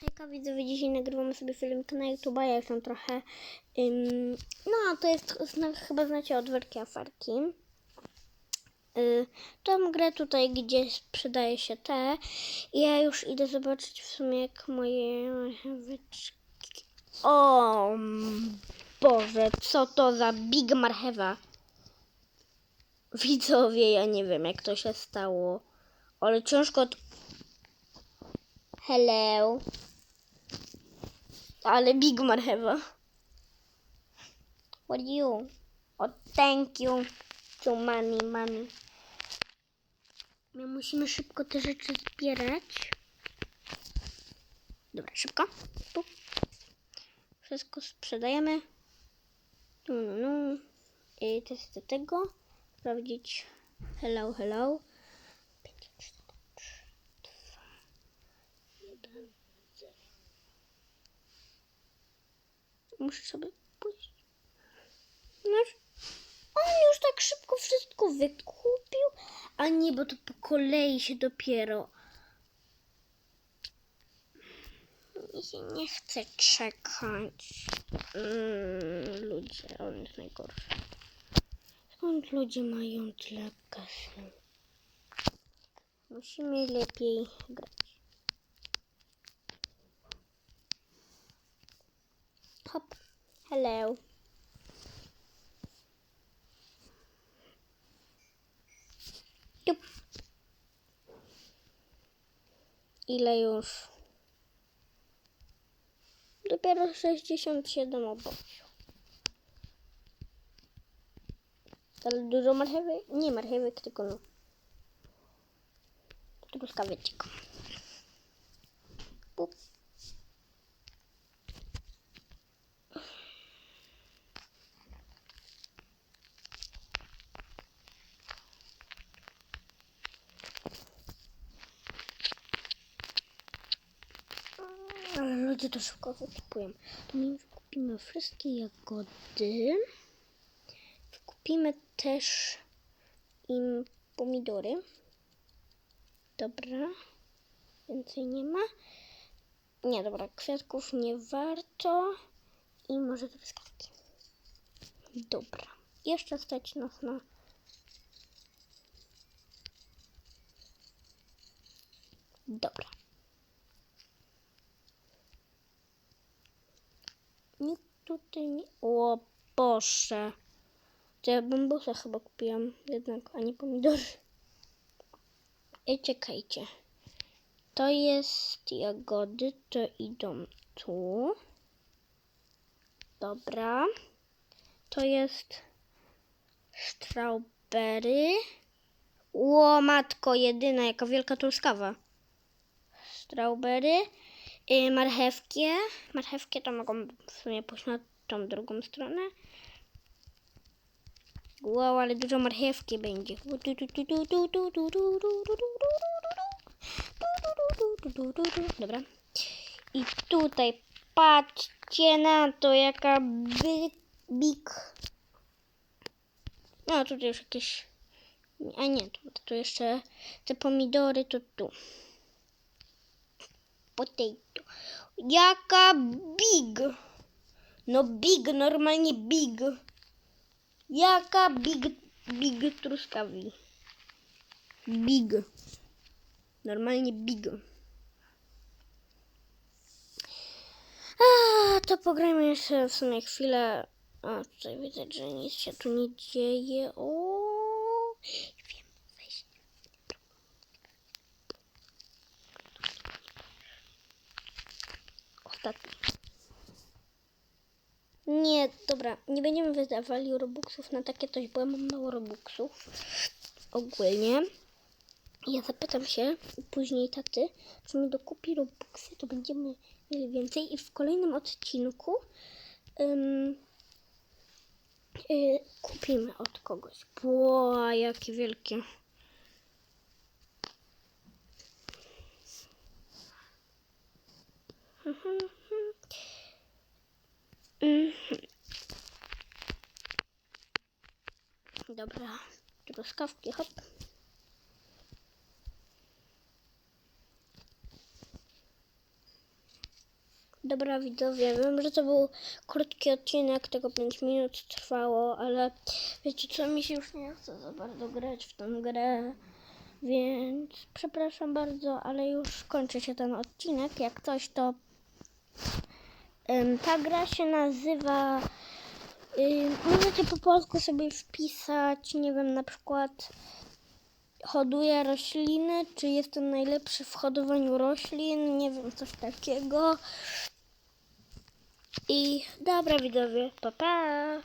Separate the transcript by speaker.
Speaker 1: Hejka, widzowie, dzisiaj nagrywamy sobie filmik na YouTube, ja jestem trochę... Ym, no, to jest, zna, chyba znacie od Wielkiej Aferki. Y, tą grę tutaj, gdzie sprzedaje się te. Ja już idę zobaczyć w sumie, jak moje marcheweczki... O Boże, co to za big marchewa. Widzowie, ja nie wiem, jak to się stało. Ale ciężko... Hello. Ale big marchewa. What you? Oh, thank you. To money, money. My musimy szybko te rzeczy zbierać. Dobra, szybko. Tu. Wszystko sprzedajemy. No, no, no. I też do tego. Sprawdzić. Hello, hello. Muszę sobie pójść. No, on już tak szybko wszystko wykupił, a nie, bo to po kolei się dopiero. Mi się nie chce czekać. Mm, ludzie, on jest najgorszy. Skąd ludzie mają tyle kasy? Musimy lepiej grać. Hop. Hello. Ile już? Dopiero 67 obok. Ale dużo marchewy? Nie marchewek, tylko no. Truskaweczek. Pup. Ludzie to szybko wykupują. To my wykupimy wszystkie jagody. Kupimy też im pomidory. Dobra. Więcej nie ma. Nie, dobra, kwiatków nie warto. I może truskawki. Dobra. Jeszcze stać nas na... Dobra. Nikt tutaj nie... O Boże. To ja bambusa chyba kupiłam jednak, a nie pomidory. I czekajcie. To jest jagody, to idą tu. Dobra. To jest strawberry. Ło, matko, jedyna, jaka wielka truskawa. Strawberry. Yy, marchewkie. Marchewkie to mogą w sumie pójść na tą drugą stronę. Wow, ale dużo marchewki będzie. Dobra. I tutaj patrzcie na to, jaka big. No, tutaj już jakieś... A nie, tu, tu jeszcze te pomidory, to tu. Potato. Jaka big. No big, normalnie big. Jaka big, big truskawi. Big. Normalnie big. A, to pograjmy jeszcze w sumie chwilę. A, tutaj widać, że nic się tu nie dzieje. O, Ostatni. Nie, dobra, nie będziemy wydawali robuxów na takie coś, bo ja mam mało robuxów ogólnie. Ja zapytam się później taty, czy mi dokupi robuxy, to będziemy mieli więcej i w kolejnym odcinku y, kupimy od kogoś. Ło, jakie wielkie. Mhm. Dobra, truskawki, hop. Dobra widzowie, wiem, że to był krótki odcinek, tego 5 minut trwało, ale wiecie co, mi się już nie chce za bardzo grać w tę grę, więc przepraszam bardzo, ale już kończy się ten odcinek. Jak coś to ta gra się nazywa ym, możecie po polsku sobie wpisać, nie wiem, na przykład hoduje rośliny, czy jestem najlepszy w hodowaniu roślin, nie wiem, coś takiego. I dobra widzowie, pa pa!